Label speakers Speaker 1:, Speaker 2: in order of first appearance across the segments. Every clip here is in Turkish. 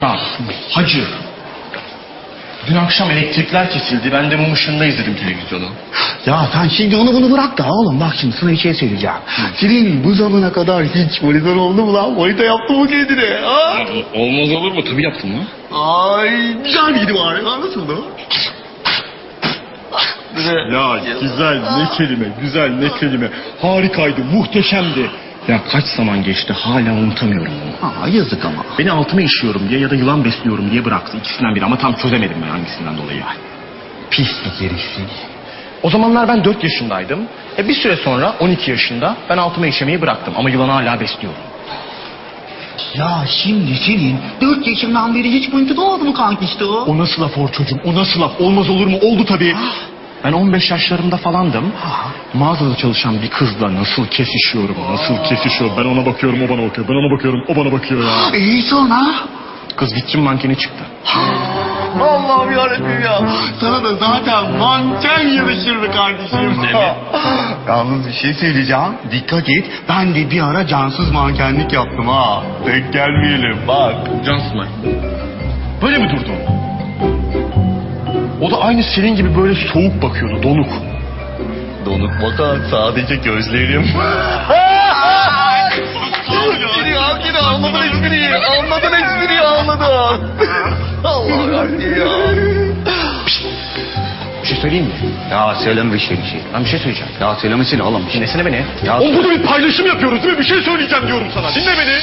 Speaker 1: Ha, hacı. Dün akşam elektrikler kesildi. Ben de mum ışığında izledim televizyonu.
Speaker 2: Ya sen şimdi onu bunu bırak da oğlum bak şimdi sana bir şey söyleyeceğim. Senin bu zamana kadar hiç monitör oldu mu lan? Monitör yaptı mı kendine? Ha?
Speaker 1: Olmaz olur mu? Tabii yaptım lan.
Speaker 2: Ay güzel miydi bari? Ha, Nasıldı?
Speaker 1: Ya güzel ne kelime, güzel ne kelime. Harikaydı, muhteşemdi. Ya kaç zaman geçti hala unutamıyorum onu.
Speaker 2: Ha, yazık ama.
Speaker 1: Beni altıma işiyorum diye ya da yılan besliyorum diye bıraktı. İkisinden biri ama tam çözemedim ben hangisinden dolayı.
Speaker 2: Pislik herifsin.
Speaker 1: O zamanlar ben 4 yaşındaydım. E bir süre sonra 12 yaşında ben altıma işemeyi bıraktım ama yılanı hala besliyorum.
Speaker 2: Ya şimdi senin dört yaşından beri hiç monitör olmadı mı kanki işte o?
Speaker 1: O nasıl laf or çocuğum? O nasıl laf? Olmaz olur mu? Oldu tabii. Ben 15 yaşlarımda falandım. Mağazada çalışan bir kızla nasıl kesişiyorum, nasıl kesişiyorum. Ben ona bakıyorum, o bana bakıyor. Ben ona bakıyorum, o bana bakıyor ya.
Speaker 2: İyi sonra?
Speaker 1: Kız vitrin mankeni çıktı.
Speaker 2: Allah'ım yarabbim ya. Sana da zaten manken yarışırdı kardeşim. Yalnız bir şey söyleyeceğim. Dikkat et. Ben de bir ara cansız mankenlik yaptım ha. Denk gelmeyelim bak.
Speaker 1: Cansın Böyle mi durdu? O da aynı senin gibi böyle soğuk bakıyordu, donuk.
Speaker 2: Donuk bakan sadece gözlerim. Espriyi hakikaten anladın espriyi. Anladın espriyi anladın. Allah yarabbim ya.
Speaker 1: Bir şey söyleyeyim mi?
Speaker 2: Ya söyleme bir şey bir şey.
Speaker 1: Ben bir şey söyleyeceğim.
Speaker 2: Ya söylemesene oğlum bir şey.
Speaker 1: Dinlesene beni.
Speaker 2: Ya-
Speaker 1: Oğlum burada bir paylaşım yapıyoruz değil mi? Bir şey söyleyeceğim diyorum sana. Dinle beni.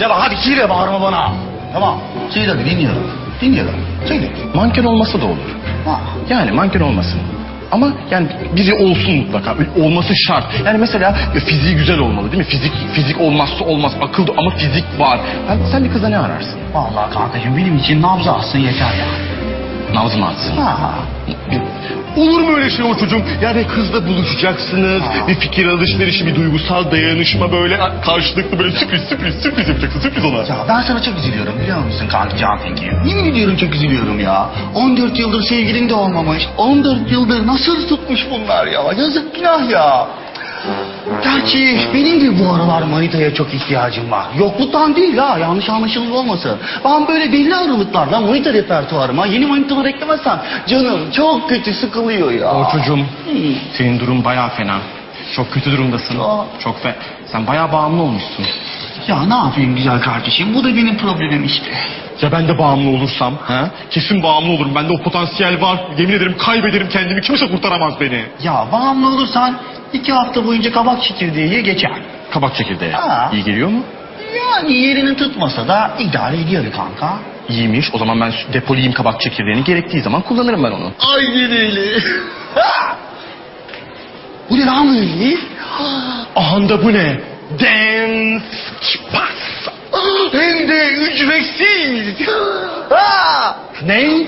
Speaker 2: Ne bak hadi söyle bağırma bana. Tamam. Söyle hadi dinliyorum. Dinliyorum. Söyle.
Speaker 1: Manken olması da olur.
Speaker 2: Ha.
Speaker 1: Yani manken olmasın. Ama yani biri olsun mutlaka. Olması şart. Yani mesela e, fiziği güzel olmalı değil mi? Fizik fizik olmazsa olmaz. Akıl ama fizik var. Yani sen bir kıza ne ararsın?
Speaker 2: Vallahi kankacığım benim için nabzı atsın yeter ya.
Speaker 1: Nabzı mı atsın?
Speaker 2: Ha.
Speaker 1: Olur mu öyle şey o çocuğum? Yani kızla buluşacaksınız. Bir fikir alışverişi, bir duygusal dayanışma böyle karşılıklı böyle sürpriz sürpriz sürpriz yapacaksın. Sürpriz ona.
Speaker 2: Ya ben sana çok üzülüyorum biliyor musun kanka Can Peki? Yemin ediyorum çok üzülüyorum ya. 14 yıldır sevgilin de olmamış. 14 yıldır nasıl tutmuş bunlar ya? Yazık günah ya. Gerçi benim de bu aralar manitaya çok ihtiyacım var. Yokluktan değil ya yanlış anlaşılma olmasın. Ben böyle belli aralıklarla manita repertuarıma yeni manitalar eklemezsem canım çok kötü sıkılıyor ya.
Speaker 1: O çocuğum
Speaker 2: Hı.
Speaker 1: senin durum bayağı fena. Çok kötü durumdasın.
Speaker 2: Aa.
Speaker 1: Çok fe... Sen bayağı bağımlı olmuşsun.
Speaker 2: Ya ne yapayım güzel kardeşim bu da benim problemim işte.
Speaker 1: Ya ben de bağımlı olursam, ha? Kesin bağımlı olurum. Bende o potansiyel var. Yemin ederim kaybederim kendimi. Kimse kurtaramaz beni.
Speaker 2: Ya bağımlı olursan iki hafta boyunca kabak çekirdeği ye geçer.
Speaker 1: Kabak çekirdeği.
Speaker 2: Ha.
Speaker 1: İyi geliyor mu?
Speaker 2: Yani yerini tutmasa da idare ediyor kanka.
Speaker 1: İyiymiş. O zaman ben depolayayım kabak çekirdeğini. Gerektiği zaman kullanırım ben onu.
Speaker 2: Aynen öyle. bu ne lan böyle?
Speaker 1: Aha da bu ne? Dance Pass.
Speaker 2: Hem de ücretsiz.
Speaker 1: Ne?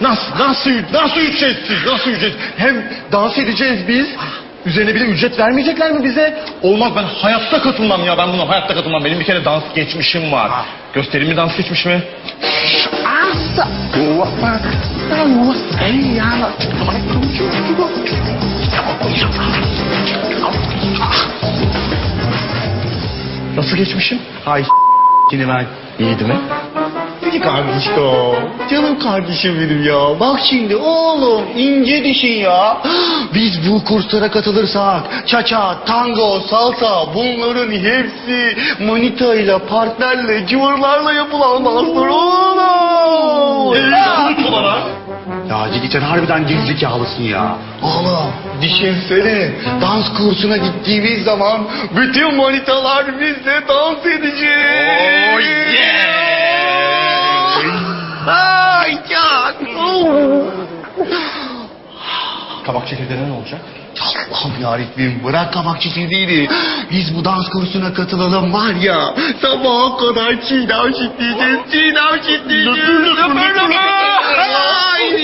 Speaker 1: Nasıl, nasıl, nasıl ücretsiz, nasıl ücretsiz? Hem dans edeceğiz biz. Üzerine bir de ücret vermeyecekler mi bize? Olmaz ben hayatta katılmam ya ben buna hayatta katılmam. Benim bir kere dans geçmişim var.
Speaker 2: Ha.
Speaker 1: Göstereyim mi dans geçmişimi? Nasıl geçmişim?
Speaker 2: Ay yine ben.
Speaker 1: İyiydi mi?
Speaker 2: Peki kardeşim. Canım kardeşim benim ya. Bak şimdi oğlum ince dişin ya. Biz bu kurslara katılırsak çaça, tango, salsa bunların hepsi manita ile partnerle, cıvırlarla yapılan danslar oğlum.
Speaker 1: Unutma
Speaker 2: Ya Cigi sen harbiden gerizekalısın ya. Oğlum düşünsene dans kursuna gittiğimiz zaman bütün manitalar bizle dans edecek.
Speaker 1: Oh, yeah.
Speaker 2: Ay can.
Speaker 1: Kabak çekirdeğine ne olacak?
Speaker 2: Allah'ım yarabbim bırak kabak çekirdeğini. Biz bu dans kursuna katılalım var ya. Sabaha kadar çiğdem çitleyeceğiz. Çiğdem çitleyeceğiz.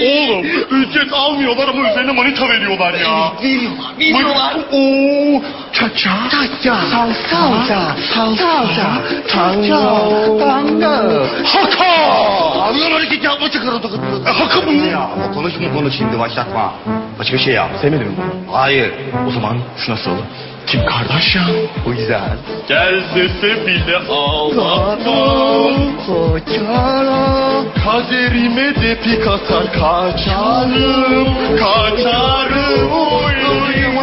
Speaker 1: Oğlum ücret almıyorlar ama üzerine manita veriyorlar ya.
Speaker 2: Veriyorlar, veriyorlar.
Speaker 1: Oo,
Speaker 2: salsa,
Speaker 1: salsa,
Speaker 2: salsa, tango, tango,
Speaker 1: haka.
Speaker 2: Kamyon hareket yapma çıkarı
Speaker 1: E, haka mı?
Speaker 2: Ya bu konuşma konu şimdi başlatma. Başka şey yap.
Speaker 1: Sevmedin mi?
Speaker 2: Hayır.
Speaker 1: O zaman şu nasıl? Kim kardeş ya?
Speaker 2: Bu güzel.
Speaker 1: Gel sese bile ağlattım.
Speaker 2: Kaçarım.
Speaker 1: Kaderime de pik atar kaçarım. Kaçarım. Uyuyum.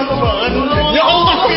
Speaker 1: Ya Allah